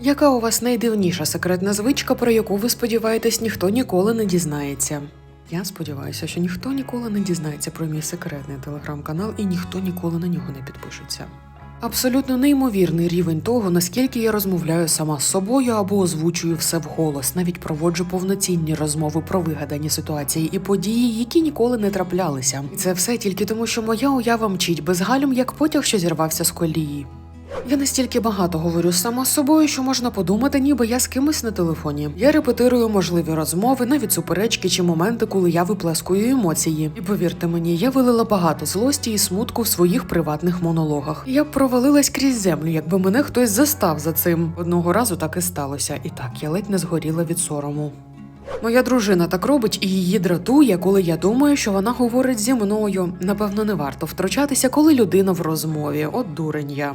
Яка у вас найдивніша секретна звичка, про яку ви сподіваєтесь, ніхто ніколи не дізнається? Я сподіваюся, що ніхто ніколи не дізнається про мій секретний телеграм-канал і ніхто ніколи на нього не підпишеться. Абсолютно неймовірний рівень того, наскільки я розмовляю сама з собою або озвучую все вголос, навіть проводжу повноцінні розмови про вигадані ситуації і події, які ніколи не траплялися. І це все тільки тому, що моя уява мчить без галюм, як потяг, що зірвався з колії. Я настільки багато говорю сама з собою, що можна подумати, ніби я з кимось на телефоні. Я репетирую можливі розмови, навіть суперечки чи моменти, коли я виплескую емоції. І повірте мені, я вилила багато злості і смутку в своїх приватних монологах. Я б провалилась крізь землю, якби мене хтось застав за цим. Одного разу так і сталося, і так я ледь не згоріла від сорому. Моя дружина так робить і її дратує, коли я думаю, що вона говорить зі мною. Напевно, не варто втручатися, коли людина в розмові. От дурень я.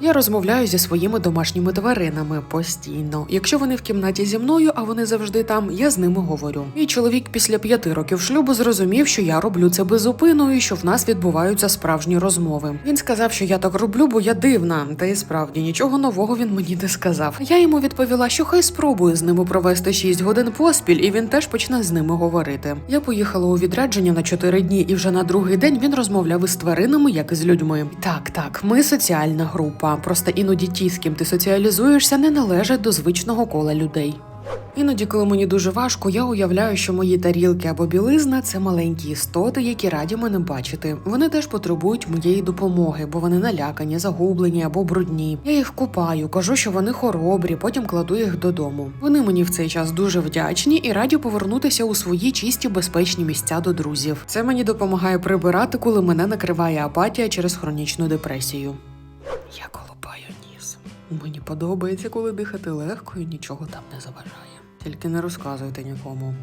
Я розмовляю зі своїми домашніми тваринами постійно. Якщо вони в кімнаті зі мною, а вони завжди там, я з ними говорю. Мій чоловік після п'яти років шлюбу зрозумів, що я роблю це безупину що в нас відбуваються справжні розмови. Він сказав, що я так роблю, бо я дивна. Та й справді нічого нового він мені не сказав. Я йому відповіла, що хай спробує з ними провести 6 годин поспіль, і він теж почне з ними говорити. Я поїхала у відрядження на 4 дні, і вже на другий день він розмовляв із тваринами, як і з людьми. Так, так, ми соціальна група. Просто іноді ті, з ким ти соціалізуєшся, не належать до звичного кола людей. Іноді, коли мені дуже важко, я уявляю, що мої тарілки або білизна це маленькі істоти, які раді мене бачити. Вони теж потребують моєї допомоги, бо вони налякані, загублені або брудні. Я їх купаю, кажу, що вони хоробрі, потім кладу їх додому. Вони мені в цей час дуже вдячні і раді повернутися у свої чисті безпечні місця до друзів. Це мені допомагає прибирати, коли мене накриває апатія через хронічну депресію. Я колупаю ніс. Мені подобається, коли дихати легко і нічого там не заважає. Тільки не розказуйте нікому.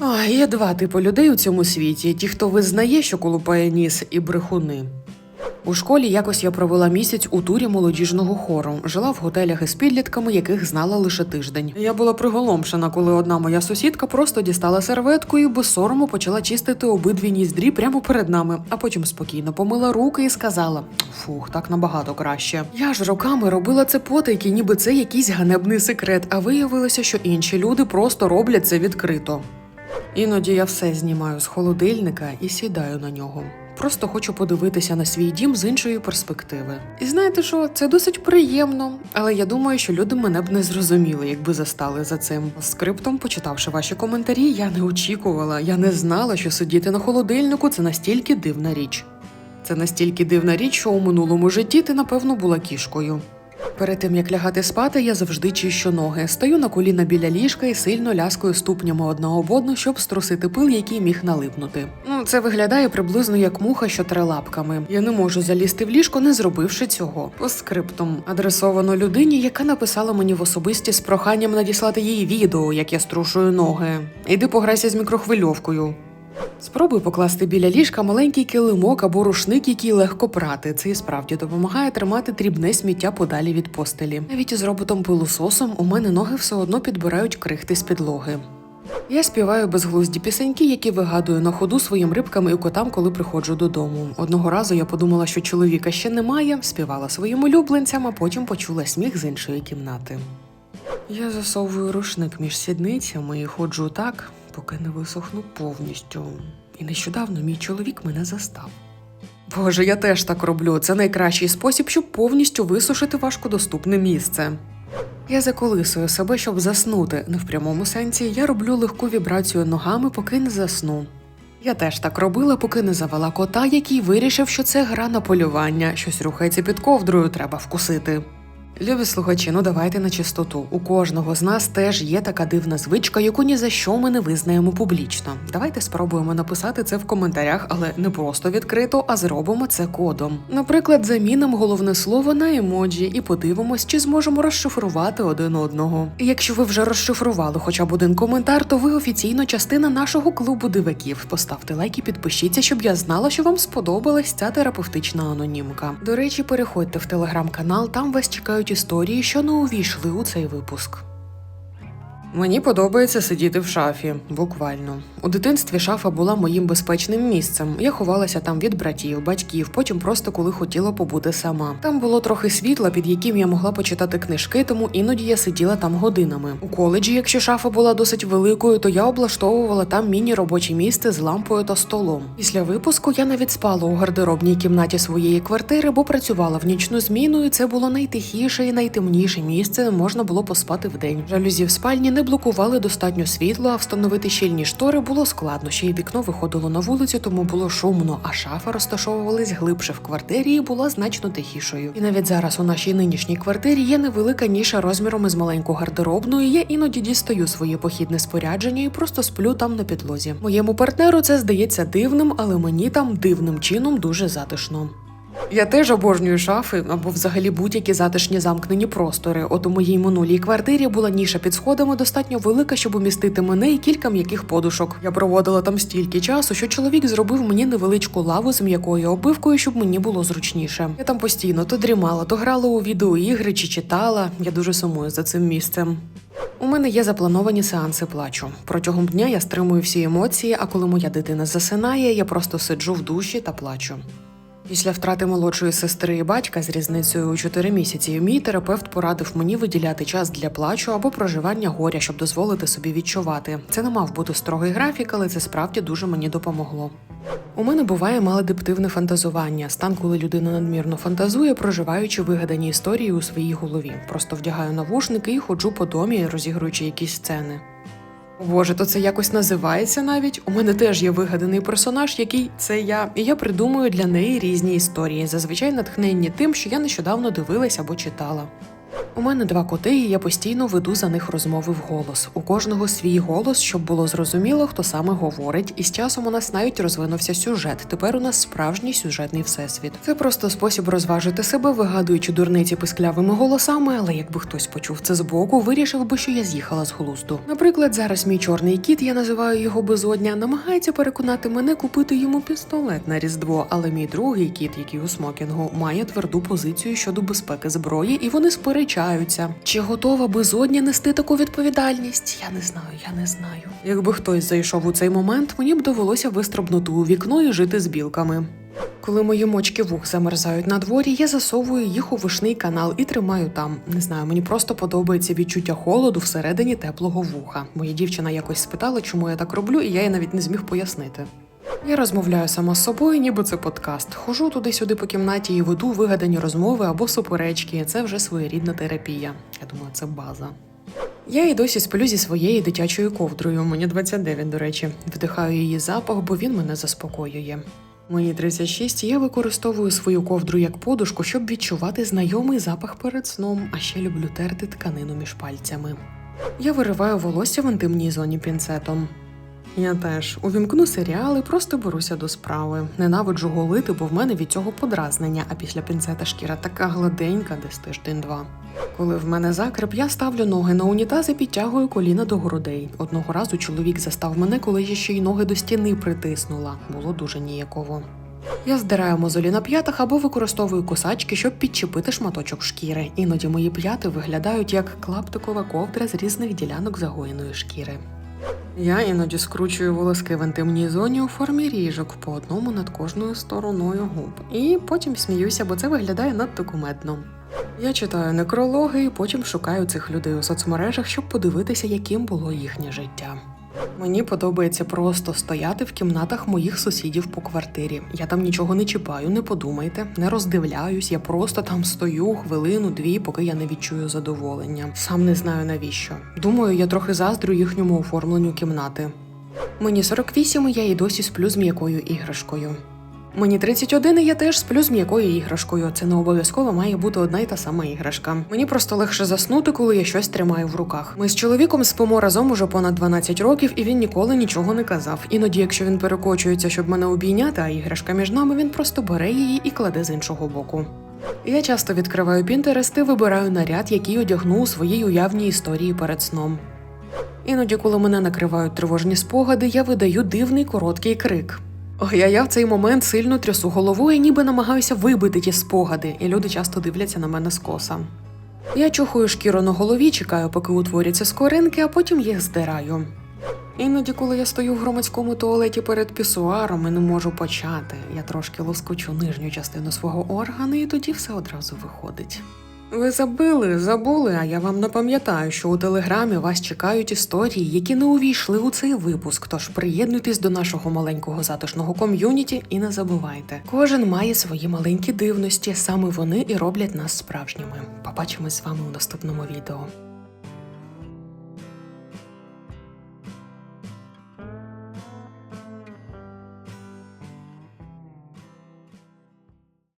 А, є два типи людей у цьому світі: ті, хто визнає, що колупає ніс, і брехуни. У школі якось я провела місяць у турі молодіжного хору, жила в готелях із підлітками, яких знала лише тиждень. Я була приголомшена, коли одна моя сусідка просто дістала серветку і без сорому почала чистити обидві ніздрі прямо перед нами, а потім спокійно помила руки і сказала: Фух, так набагато краще. Я ж роками робила це потайки, ніби це якийсь ганебний секрет, а виявилося, що інші люди просто роблять це відкрито. Іноді я все знімаю з холодильника і сідаю на нього. Просто хочу подивитися на свій дім з іншої перспективи. І знаєте що, це досить приємно, але я думаю, що люди мене б не зрозуміли, якби застали за цим. Скриптом, почитавши ваші коментарі, я не очікувала, я не знала, що сидіти на холодильнику це настільки дивна річ. Це настільки дивна річ, що у минулому житті ти, напевно, була кішкою. Перед тим як лягати спати, я завжди чищу ноги. Стаю на коліна біля ліжка і сильно ляскаю ступнями одна об одну, щоб струсити пил, який міг налипнути. Ну, це виглядає приблизно як муха, що тре лапками. Я не можу залізти в ліжко, не зробивши цього. По скриптум адресовано людині, яка написала мені в особисті з проханням надіслати їй відео, як я струшую ноги. Іди пограйся з мікрохвильовкою. Спробуй покласти біля ліжка маленький килимок або рушник, який легко прати. Це і справді допомагає тримати дрібне сміття подалі від постелі. Навіть із роботом пилососом у мене ноги все одно підбирають крихти з підлоги. Я співаю безглузді пісеньки, які вигадую на ходу своїм рибкам і котам, коли приходжу додому. Одного разу я подумала, що чоловіка ще немає, співала своїм улюбленцям, а потім почула сміх з іншої кімнати. Я засовую рушник між сідницями і ходжу так, поки не висохну повністю. І нещодавно мій чоловік мене застав. Боже, я теж так роблю. Це найкращий спосіб, щоб повністю висушити важкодоступне місце. Я заколисую себе, щоб заснути. Не в прямому сенсі я роблю легку вібрацію ногами, поки не засну. Я теж так робила, поки не завела кота, який вирішив, що це гра на полювання, щось рухається під ковдрою, треба вкусити. Любі слухачі, ну давайте на чистоту. У кожного з нас теж є така дивна звичка, яку ні за що ми не визнаємо публічно. Давайте спробуємо написати це в коментарях, але не просто відкрито, а зробимо це кодом. Наприклад, замінимо головне слово на емоджі і подивимось, чи зможемо розшифрувати один одного. Якщо ви вже розшифрували хоча б один коментар, то ви офіційно частина нашого клубу диваків. Поставте лайк і підпишіться, щоб я знала, що вам сподобалась ця терапевтична анонімка. До речі, переходьте в телеграм-канал, там вас чекають історії, що не увійшли у цей випуск. Мені подобається сидіти в шафі, буквально. У дитинстві шафа була моїм безпечним місцем. Я ховалася там від братів, батьків, потім просто коли хотіла побути сама. Там було трохи світла, під яким я могла почитати книжки, тому іноді я сиділа там годинами. У коледжі, якщо шафа була досить великою, то я облаштовувала там міні-робоче місце з лампою та столом. Після випуску я навіть спала у гардеробній кімнаті своєї квартири, бо працювала в нічну зміну, і це було найтихіше і найтемніше місце. Можна було поспати вдень. Жалюзі в спальні не блокували достатньо світла, а встановити щільні штори було складно. Ще й вікно виходило на вулицю, тому було шумно. А шафа розташовувалась глибше в квартирі і була значно тихішою. І навіть зараз у нашій нинішній квартирі є невелика ніша розміром із маленьку гардеробну. і Я іноді дістаю своє похідне спорядження і просто сплю там на підлозі. Моєму партнеру це здається дивним, але мені там дивним чином дуже затишно. Я теж обожнюю шафи або взагалі будь-які затишні замкнені простори. От у моїй минулій квартирі була ніша під сходами достатньо велика, щоб умістити мене і кілька м'яких подушок. Я проводила там стільки часу, що чоловік зробив мені невеличку лаву з м'якою обивкою, щоб мені було зручніше. Я там постійно то дрімала, то грала у відеоігри чи читала. Я дуже сумую за цим місцем. У мене є заплановані сеанси плачу. Протягом дня я стримую всі емоції, а коли моя дитина засинає, я просто сиджу в душі та плачу. Після втрати молодшої сестри і батька з різницею у 4 місяці мій терапевт порадив мені виділяти час для плачу або проживання горя, щоб дозволити собі відчувати. Це не мав бути строгий графік, але це справді дуже мені допомогло. У мене буває малодиптивне фантазування, стан, коли людина надмірно фантазує, проживаючи вигадані історії у своїй голові. Просто вдягаю навушники і ходжу по домі, розігруючи якісь сцени. Боже, то це якось називається навіть. У мене теж є вигаданий персонаж, який це я, і я придумую для неї різні історії, зазвичай натхненні тим, що я нещодавно дивилась або читала. У мене два коти, і я постійно веду за них розмови вголос. У кожного свій голос, щоб було зрозуміло, хто саме говорить, і з часом у нас навіть розвинувся сюжет. Тепер у нас справжній сюжетний всесвіт. Це просто спосіб розважити себе, вигадуючи дурниці писклявими голосами, але якби хтось почув це збоку, вирішив би, що я з'їхала з глузду. Наприклад, зараз мій чорний кіт, я називаю його безодня, намагається переконати мене купити йому пістолет на різдво. Але мій другий кіт, який у смокінгу, має тверду позицію щодо безпеки зброї, і вони сперечаються. Чи готова безодня нести таку відповідальність? Я не знаю, я не знаю. Якби хтось зайшов у цей момент, мені б довелося вистрибнути у вікно і жити з білками. Коли мої мочки вух замерзають на дворі, я засовую їх у вишний канал і тримаю там. Не знаю, мені просто подобається відчуття холоду всередині теплого вуха. Моя дівчина якось спитала, чому я так роблю, і я їй навіть не зміг пояснити. Я розмовляю сама з собою, ніби це подкаст. Хожу туди-сюди по кімнаті і веду вигадані розмови або суперечки. Це вже своєрідна терапія. Я думаю, це база. Я і досі сплю зі своєю дитячою ковдрою. Мені 29, до речі. Вдихаю її запах, бо він мене заспокоює. Мені 36, і я використовую свою ковдру як подушку, щоб відчувати знайомий запах перед сном, а ще люблю терти тканину між пальцями. Я вириваю волосся в інтимній зоні пінцетом. Я теж увімкну серіали, просто беруся до справи. Ненавиджу голити, бо в мене від цього подразнення, а після пінцета шкіра така гладенька, десь тиждень-два. Коли в мене закреп, я ставлю ноги на унітаз і підтягую коліна до грудей. Одного разу чоловік застав мене, коли я ще й ноги до стіни притиснула. Було дуже ніяково. Я здираю мозолі на п'ятах або використовую кусачки, щоб підчепити шматочок шкіри. Іноді мої п'яти виглядають як клаптикова ковдра з різних ділянок загоєної шкіри. Я іноді скручую волоски в інтимній зоні у формі ріжок по одному над кожною стороною губ. І потім сміюся, бо це виглядає надто кумедно. Я читаю некрологи і потім шукаю цих людей у соцмережах, щоб подивитися, яким було їхнє життя. Мені подобається просто стояти в кімнатах моїх сусідів по квартирі. Я там нічого не чіпаю, не подумайте, не роздивляюсь. Я просто там стою хвилину, дві, поки я не відчую задоволення. Сам не знаю навіщо. Думаю, я трохи заздрю їхньому оформленню кімнати. Мені 48, і я і досі сплю з м'якою іграшкою. Мені 31, і я теж сплю з м'якою іграшкою. Це не обов'язково має бути одна й та сама іграшка. Мені просто легше заснути, коли я щось тримаю в руках. Ми з чоловіком спимо разом уже понад 12 років, і він ніколи нічого не казав. Іноді, якщо він перекочується, щоб мене обійняти, а іграшка між нами, він просто бере її і кладе з іншого боку. Я часто відкриваю Pinterest і вибираю наряд, який одягну у своїй уявній історії перед сном. Іноді, коли мене накривають тривожні спогади, я видаю дивний короткий крик. А я в цей момент сильно трясу головою, ніби намагаюся вибити ті спогади, і люди часто дивляться на мене скоса. Я чухаю шкіру на голові, чекаю, поки утворяться скоринки, а потім їх здираю. Іноді, коли я стою в громадському туалеті перед пісуаром і не можу почати, я трошки лоскочу нижню частину свого органу, і тоді все одразу виходить. Ви забили, забули, а я вам напам'ятаю, що у телеграмі вас чекають історії, які не увійшли у цей випуск. Тож приєднуйтесь до нашого маленького затишного ком'юніті і не забувайте, кожен має свої маленькі дивності, саме вони і роблять нас справжніми. Побачимось з вами у наступному відео.